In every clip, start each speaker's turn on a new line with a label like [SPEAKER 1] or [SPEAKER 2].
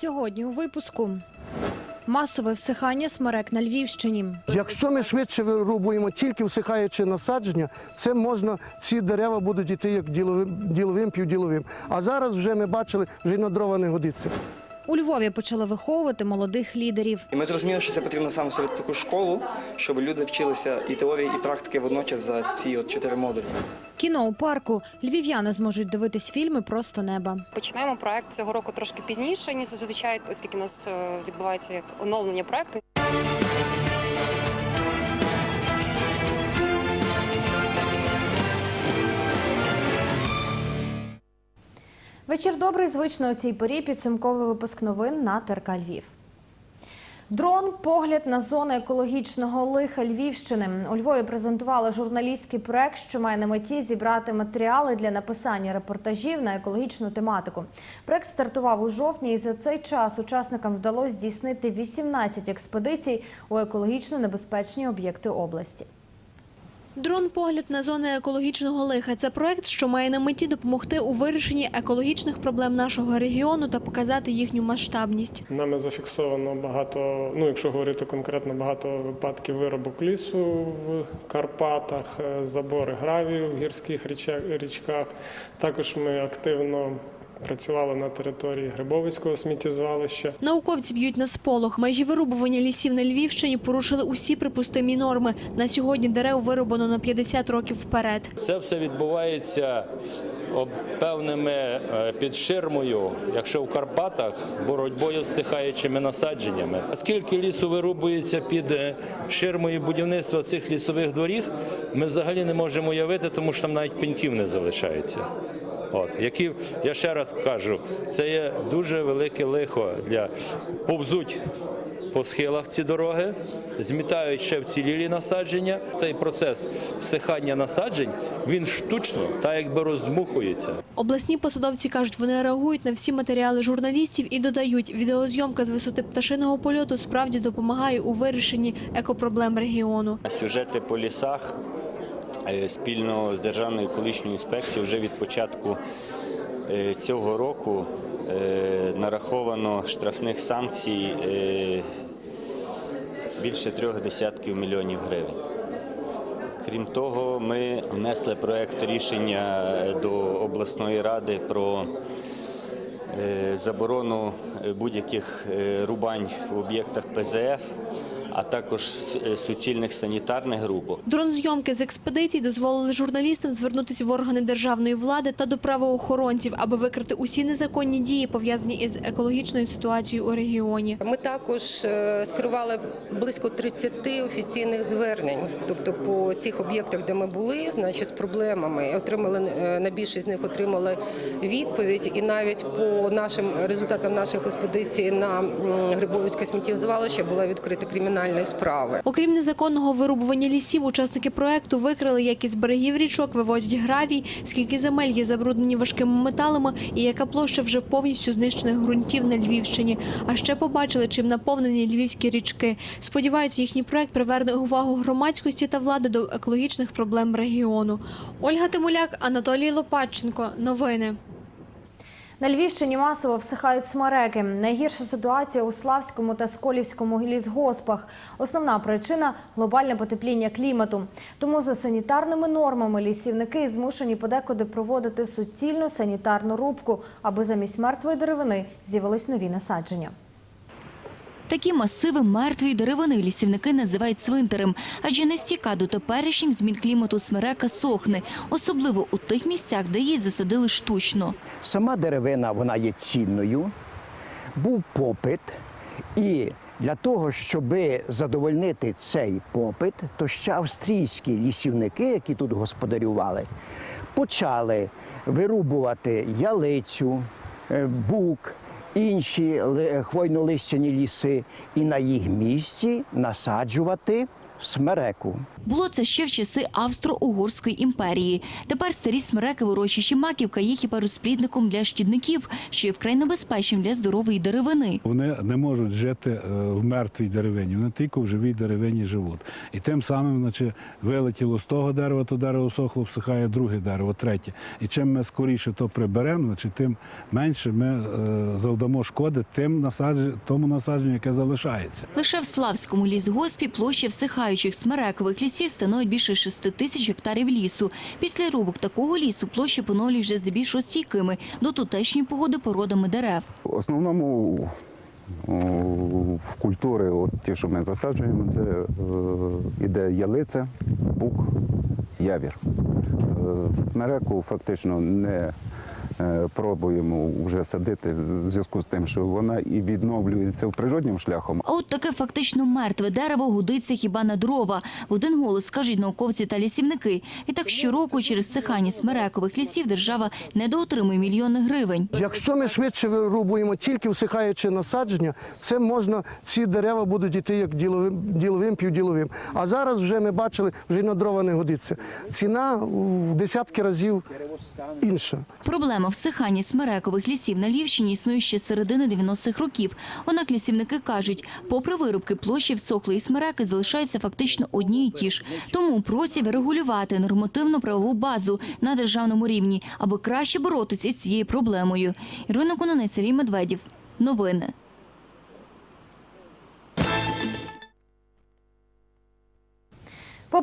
[SPEAKER 1] Сьогодні у випуску масове всихання смерек на Львівщині.
[SPEAKER 2] Якщо ми швидше вирубуємо тільки всихаючи насадження, це можна, ці дерева будуть йти як діловим, діловим півділовим. А зараз вже ми бачили, вже й на дрова не годиться.
[SPEAKER 1] У Львові почали виховувати молодих лідерів.
[SPEAKER 3] І ми зрозуміли, що це потрібно саме створити таку школу, щоб люди вчилися і теорії, і практики водночас за ці от чотири модулі.
[SPEAKER 1] Кіно у парку львів'яни зможуть дивитись фільми просто неба.
[SPEAKER 4] Починаємо проект цього року трошки пізніше, ніж зазвичай, оскільки у нас е, відбувається як оновлення проекту.
[SPEAKER 1] Вечір добрий. Звично у цій порі підсумковий випуск новин на ТРК Львів. Дрон погляд на зони екологічного лиха Львівщини. У Львові презентували журналістський проект, що має на меті зібрати матеріали для написання репортажів на екологічну тематику. Проект стартував у жовтні, і за цей час учасникам вдалося здійснити 18 експедицій у екологічно небезпечні об'єкти області.
[SPEAKER 5] Дрон погляд на зони екологічного лиха. Це проект, що має на меті допомогти у вирішенні екологічних проблем нашого регіону та показати їхню масштабність.
[SPEAKER 6] Нами зафіксовано багато, ну якщо говорити конкретно, багато випадків виробок лісу в Карпатах, е, забори гравію в гірських річках. Також ми активно працювали на території Грибовицького сміттєзвалища.
[SPEAKER 5] Науковці б'ють на сполох. Межі вирубування лісів на Львівщині порушили усі припустимі норми. На сьогодні дерев вирубано на 50 років вперед.
[SPEAKER 7] Це все відбувається певними е, під ширмою, якщо в Карпатах, боротьбою з сихаючими насадженнями. А скільки лісу вирубується під е, ширмою будівництва цих лісових доріг, ми взагалі не можемо уявити, тому що там навіть пеньків не залишається. От, які, я ще раз кажу, це є дуже велике лихо для повзуть по схилах ці дороги, змітають ще вцілілі насадження. Цей процес всихання насаджень він штучно та якби роздмухується.
[SPEAKER 5] Обласні посадовці кажуть, вони реагують на всі матеріали журналістів і додають, відеозйомка з висоти пташиного польоту справді допомагає у вирішенні екопроблем регіону.
[SPEAKER 8] Сюжети по лісах спільно з Державною екологічною інспекцією вже від початку е, цього року е, нараховано штрафних санкцій е, більше трьох десятків мільйонів гривень. Крім того, ми внесли проект рішення до обласної ради про е, заборону е, будь-яких е, рубань в об'єктах ПЗФ, а також е, суцільних санітарних групок.
[SPEAKER 5] Дронзйомки з експедицій дозволили журналістам звернутися в органи державної влади та до правоохоронців, аби викрити усі незаконні дії, пов'язані із екологічною ситуацією у регіоні.
[SPEAKER 9] Ми також е, скерували близько 30 офіційних звернень, тобто по цих об'єктах, де ми були, значить з проблемами. Отримали е, на більшість з них отримали відповідь, і навіть по нашим результатам наших експедицій на м, Грибовицьке сміттєзвалище була відкрита кримінальна справа.
[SPEAKER 5] Окрім незаконного вирубування лісів, учасники проекту викрили, як із берегів річок вивозять гравій, скільки земель є забруднені важкими металами і яка площа вже повністю знищених ґрунтів на Львівщині. А ще побачили, чим наповнені львівські річки. Сподіваються, їхній проект приверне увагу громадськості та влади до екологічних проблем регіону. Ольга Тимуляк, Анатолій Лопатченко. Новини.
[SPEAKER 1] На Львівщині масово всихають смереки. Найгірша ситуація у Славському та Сколівському лісгоспах. Основна причина глобальне потепління клімату. Тому за санітарними нормами лісівники змушені подекуди проводити суцільну санітарну рубку, аби замість мертвої деревини з'явились нові насадження.
[SPEAKER 10] Такі масиви мертвої деревини лісівники називають цвинтарем, адже не стіка до теперішніх змін клімату смерека сохне, особливо у тих місцях, де її засадили штучно.
[SPEAKER 11] Сама деревина вона є цінною, був попит, і для того, щоб задовольнити цей попит, то ще австрійські лісівники, які тут господарювали, почали вирубувати ялицю, е, бук, інші хвойнолистяні ліси і на їх місці насаджувати смереку.
[SPEAKER 10] Було це ще в часи Австро-Угорської імперії. Тепер старі смереки в урочищі Маківка є хіба розплідником для шкідників, що є вкрай небезпечним для здорової деревини.
[SPEAKER 12] Вони не можуть жити е, в мертвій деревині, вони тільки в живій деревині живуть. І тим самим, значить, вилетіло з того дерева, то дерево сохло, всихає друге дерево, третє. І чим ми скоріше то приберемо, значить, тим менше ми е, завдамо шкоди тим насадженню, тому насадженню, яке залишається.
[SPEAKER 10] Лише в Славському лісгоспі площа всихаючих смерекових лісів становить більше 6 тисяч гектарів лісу. Після рубок такого лісу площі поновлюють вже здебільшого стійкими до тутешньої погоди породами дерев.
[SPEAKER 13] В основному в культури, от ті, що ми засаджуємо, це е, іде ялиця, бук, явір. Е, смереку фактично не пробуємо вже садити в зв'язку з тим, що вона і відновлюється в природнім шляхом,
[SPEAKER 10] А от таке фактично мертве дерево годиться хіба на дрова. В один голос скажуть науковці та лісівники. І так щороку через всихання смерекових лісів держава недоотримує мільйони гривень.
[SPEAKER 2] Якщо ми швидше вирубуємо тільки всихаючи насадження, це можна, ці дерева будуть йти як діловим, діловим півділовим. А зараз вже ми бачили, вже й на дрова не годиться. Ціна в десятки разів інша.
[SPEAKER 10] Проблема всихання смерекових лісів на Львівщині існує ще з середини 90-х років. Однак лісівники кажуть, попри вирубки площі всохлої смереки залишаються фактично одні і ті ж. Тому просять регулювати нормативно-правову базу на державному рівні, аби краще боротися з цією проблемою. Ірина Кононець, Сергій Медведів. Новини.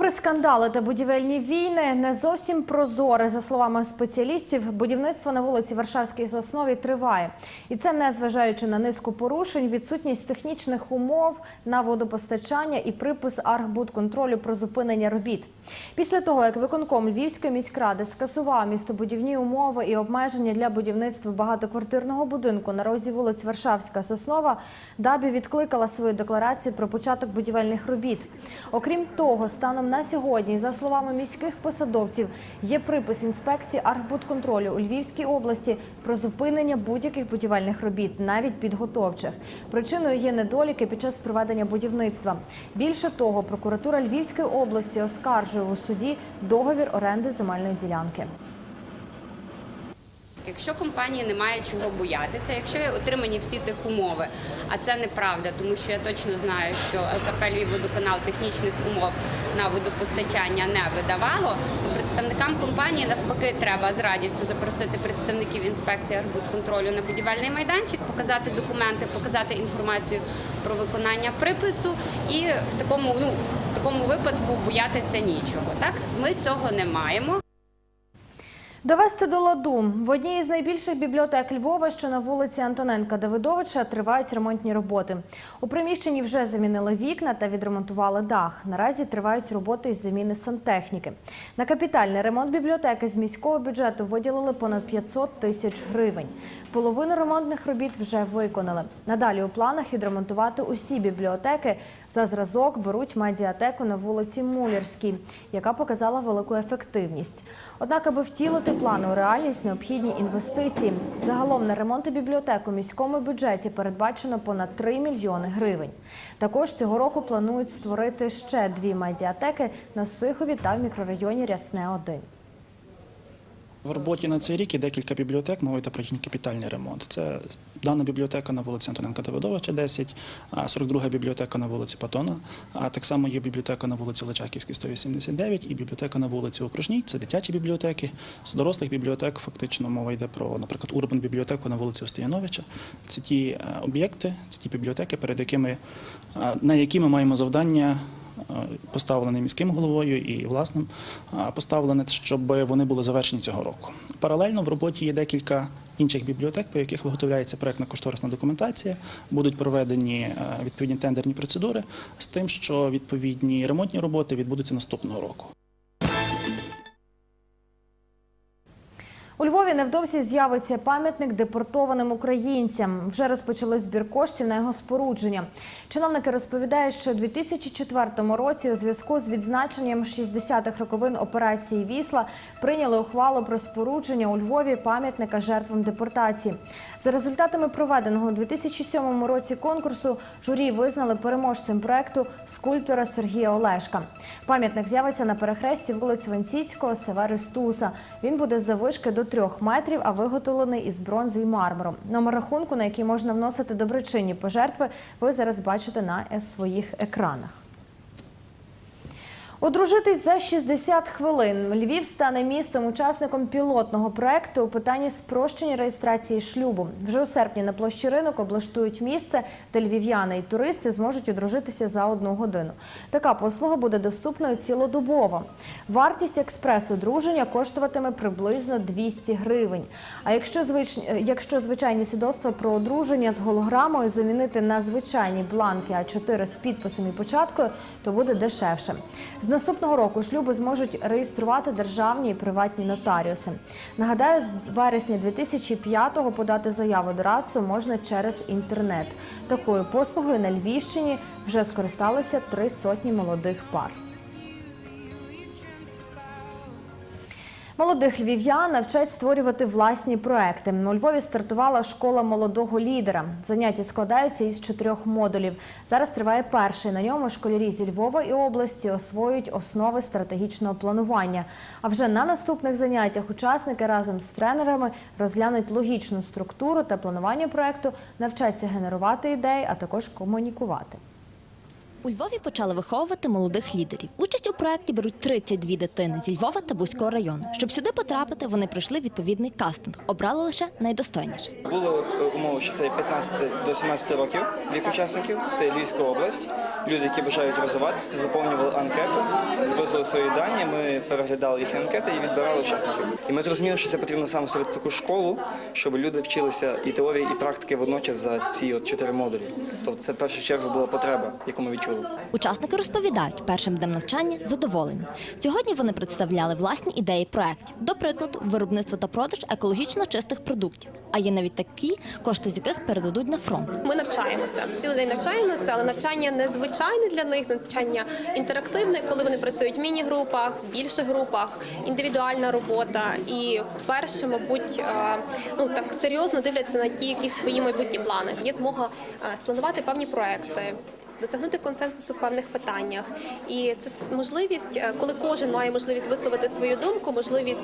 [SPEAKER 1] Попри скандали та будівельні війни, не зовсім прозоре, за словами спеціалістів, будівництво на вулиці Варшавській Соснові триває. І це не зважаючи на низку порушень, відсутність технічних умов на водопостачання і припис Архбудконтролю про зупинення робіт. Після того, як виконком Львівської міськради скасував містобудівні умови і обмеження для будівництва багатоквартирного будинку на розі вулиць Варшавська Соснова, Дабі відкликала свою декларацію про початок будівельних робіт. Окрім того, станом на сьогодні, за словами міських посадовців, є припис інспекції Архбудконтролю у Львівській області про зупинення будь-яких будівельних робіт, навіть підготовчих. Причиною є недоліки під час проведення будівництва. Більше того, прокуратура Львівської області оскаржує у суді договір оренди земельної ділянки.
[SPEAKER 14] Якщо компанії немає чого боятися, якщо отримані всі тих умови, а це неправда, тому що я точно знаю, що ЛКП «Львівводоканал» технічних умов на водопостачання не видавало, то представникам компанії навпаки треба з радістю запросити представників інспекції контролю на будівельний майданчик, показати документи, показати інформацію про виконання припису, і в такому ну в такому випадку боятися нічого. Так ми цього не маємо.
[SPEAKER 1] Довести до ладу в одній із найбільших бібліотек Львова, що на вулиці Антоненка Давидовича, тривають ремонтні роботи. У приміщенні вже замінили вікна та відремонтували дах. Наразі тривають роботи із заміни сантехніки. На капітальний ремонт бібліотеки з міського бюджету виділили понад 500 тисяч гривень. Половину ремонтних робіт вже виконали. Надалі у планах відремонтувати усі бібліотеки. За зразок беруть медіатеку на вулиці Мулярській, яка показала велику ефективність. Однак, аби втілити плани у реальність, необхідні інвестиції. Загалом на ремонти бібліотек у міському бюджеті передбачено понад 3 мільйони гривень. Також цього року планують створити ще дві медіатеки на Сихові та в мікрорайоні Рясне 1
[SPEAKER 15] В роботі на цей рік є декілька бібліотек, мова йде про їхній капітальний ремонт. Це дана бібліотека на вулиці Антоненка Давидовича, 10, а 42 бібліотека на вулиці Патона, а так само є бібліотека на вулиці Личаківській, 189 і бібліотека на вулиці Окружній. Це дитячі бібліотеки. З дорослих бібліотек фактично мова йде про, наприклад, урбан бібліотеку на вулиці Остояновича. Це ті е, об'єкти, це ті бібліотеки, перед якими е, на які ми маємо завдання е, поставлений міським головою і власним поставлене, щоб вони були завершені цього року. Паралельно в роботі є декілька інших бібліотек, по яких виготовляється проектна кошторисна документація, будуть проведені е, відповідні тендерні процедури з тим, що відповідні ремонтні роботи відбудуться наступного року.
[SPEAKER 1] У Львові невдовзі з'явиться пам'ятник депортованим українцям. Вже розпочали збір коштів на його спорудження. Чиновники розповідають, що у 2004 році у зв'язку з відзначенням 60-х роковин операції Вісла прийняли ухвалу про спорудження у Львові пам'ятника жертвам депортації. За результатами проведеного у 2007 році конкурсу журі визнали переможцем проекту скульптора Сергія Олешка. Пам'ятник з'явиться на перехресті вулиць Венціцького, Севери Стуса. Він буде завишки до трьох метрів, а виготовлений із бронзи і мармуру. Номер рахунку, на який можна вносити доброчинні пожертви, ви зараз бачите на своїх екранах. Одружитись за 60 хвилин. Львів стане містом-учасником пілотного проекту у питанні спрощення реєстрації шлюбу. Вже у серпні на площі ринок облаштують місце, де львів'яни і туристи зможуть одружитися за одну годину. Така послуга буде доступною цілодобово. Вартість експрес-одруження коштуватиме приблизно 200 гривень. А якщо звич- якщо звичайні свідоцтва про одруження з голограмою замінити на звичайні бланки А4 з підписом і початкою, то буде дешевше. Наступного року шлюби зможуть реєструвати державні і приватні нотаріуси. Нагадаю, з вересня 2005-го подати заяву до РАЦУ можна через інтернет. Такою послугою на Львівщині вже скористалися три сотні молодих пар. Молодих львів'ян навчать створювати власні проекти. У Львові стартувала школа молодого лідера. Заняття складаються із чотирьох модулів. Зараз триває перший. На ньому школярі зі Львова і області освоюють основи стратегічного планування. А вже на наступних заняттях учасники разом з тренерами розглянуть логічну структуру та планування проекту, навчаться генерувати ідеї, а також комунікувати.
[SPEAKER 16] У Львові почали виховувати молодих лідерів. Участь у проєкті беруть 32 дитини зі Львова та Бузького району. Щоб сюди потрапити, вони пройшли відповідний кастинг. Обрали лише найдостойніше.
[SPEAKER 3] Було умови, що це 15 до 17 років вік учасників, це Львівська область. Люди, які бажають розвиватися, заповнювали анкету, записували свої дані. Ми переглядали їх анкети і відбирали учасників. І ми зрозуміли, що це потрібно саме створити таку школу, щоб люди вчилися і теорії, і практики водночас за ці от чотири модулі. Тобто це в першу чергу була потреба, яку ми відчули.
[SPEAKER 16] Учасники розповідають, першим днем навчання задоволені. Сьогодні вони представляли власні ідеї проєктів. До прикладу, виробництво та продаж екологічно чистих продуктів. А є навіть такі, кошти з яких передадуть на фронт.
[SPEAKER 17] Ми навчаємося цілий день навчаємося, але навчання незвичайне для них, навчання інтерактивне, коли вони працюють в міні-групах, в більших групах, індивідуальна робота. І вперше, мабуть, е, ну так серйозно дивляться на ті якісь свої майбутні плани. Є змога е, спланувати певні проекти. Досягнути консенсусу в певних питаннях, і це можливість, е, коли кожен має можливість висловити свою думку, можливість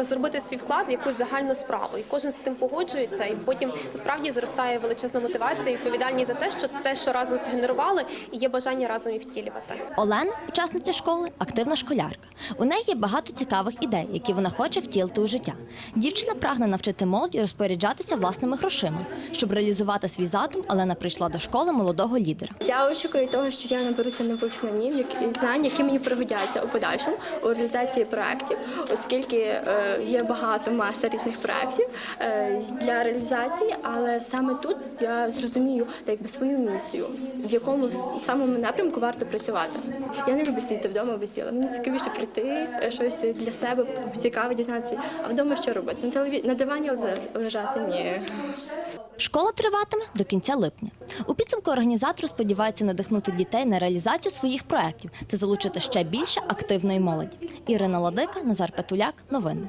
[SPEAKER 17] зробити свій вклад в якусь загальну справу, і кожен з тим погоджується, і потім насправді зростає величезна мотивація, і відповідальність за те, що те, що разом згенерували, і є бажання разом і втілювати.
[SPEAKER 16] Олена, учасниця школи, активна школярка. У неї є багато цікавих ідей, які вона хоче втілити у життя. Дівчина прагне навчити молодь розпоряджатися власними грошима. Щоб реалізувати свій задум, Олена прийшла до школи молодого лідера.
[SPEAKER 18] Я очікую того, що я наберуся нових знань, знань, які мені пригодяться у подальшому у реалізації проєктів, оскільки е, є багато маса різних проєктів е, для реалізації, але саме тут я зрозумію так якби свою місію, в якому самому напрямку варто працювати. Я не люблю сидіти вдома без діла. Мені цікавіше прийти, е, щось для себе цікаве дізнатися. А вдома що робити? На телеві... на дивані ле- лежати? Ні.
[SPEAKER 16] Школа триватиме до кінця липня. У підсумку організатор сподіваються надихнути дітей на реалізацію своїх проєктів та залучити ще більше активної молоді. Ірина Ладика, Назар Петуляк. Новини.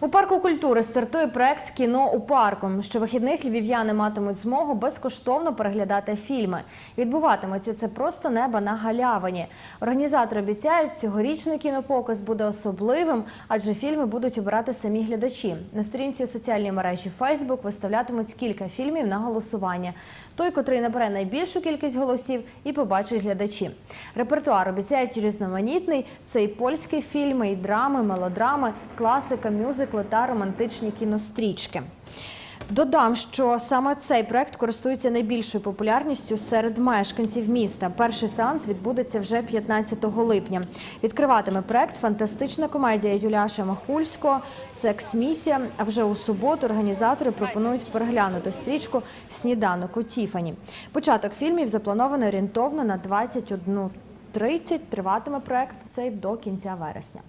[SPEAKER 1] У парку культури стартує проект Кіно у парку. Щовихідних львів'яни матимуть змогу безкоштовно переглядати фільми. Відбуватиметься це просто неба на галявині. Організатори обіцяють, цьогорічний кінопоказ буде особливим, адже фільми будуть обирати самі глядачі. На сторінці у соціальній мережі Facebook виставлятимуть кілька фільмів на голосування. Той, котрий набере найбільшу кількість голосів, і побачать глядачі. Репертуар обіцяють різноманітний. Це і польські фільми, і драми, мелодрами, класика, мюзикли та романтичні кінострічки. Додам, що саме цей проект користується найбільшою популярністю серед мешканців міста. Перший сеанс відбудеться вже 15 липня. Відкриватиме проект фантастична комедія Юляша Махульського Секс-місія. А вже у суботу організатори пропонують переглянути стрічку Сніданок у Тіфані. Початок фільмів заплановано орієнтовно на 21.30. Триватиме проект цей до кінця вересня.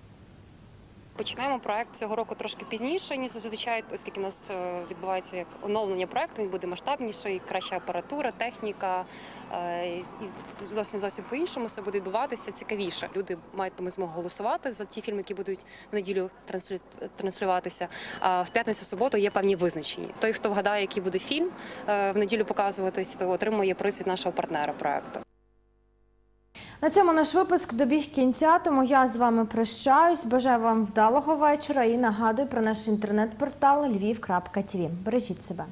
[SPEAKER 4] Починаємо проект цього року трошки пізніше, ніж зазвичай, оскільки у нас е, відбувається як оновлення проекту. Він буде масштабніший, краща апаратура, техніка е, і зовсім зовсім по-іншому все буде відбуватися цікавіше. Люди матимуть змогу голосувати за ті фільми, які будуть в неділю транслю- транслюватися. А в п'ятницю суботу є певні визначені. Той, хто вгадає, який буде фільм е, в неділю показуватись, то отримує приз від нашого партнера проекту.
[SPEAKER 1] На цьому наш випуск добіг кінця, тому я з вами прощаюсь. Бажаю вам вдалого вечора і нагадую про наш інтернет-портал lviv.tv. Бережіть себе.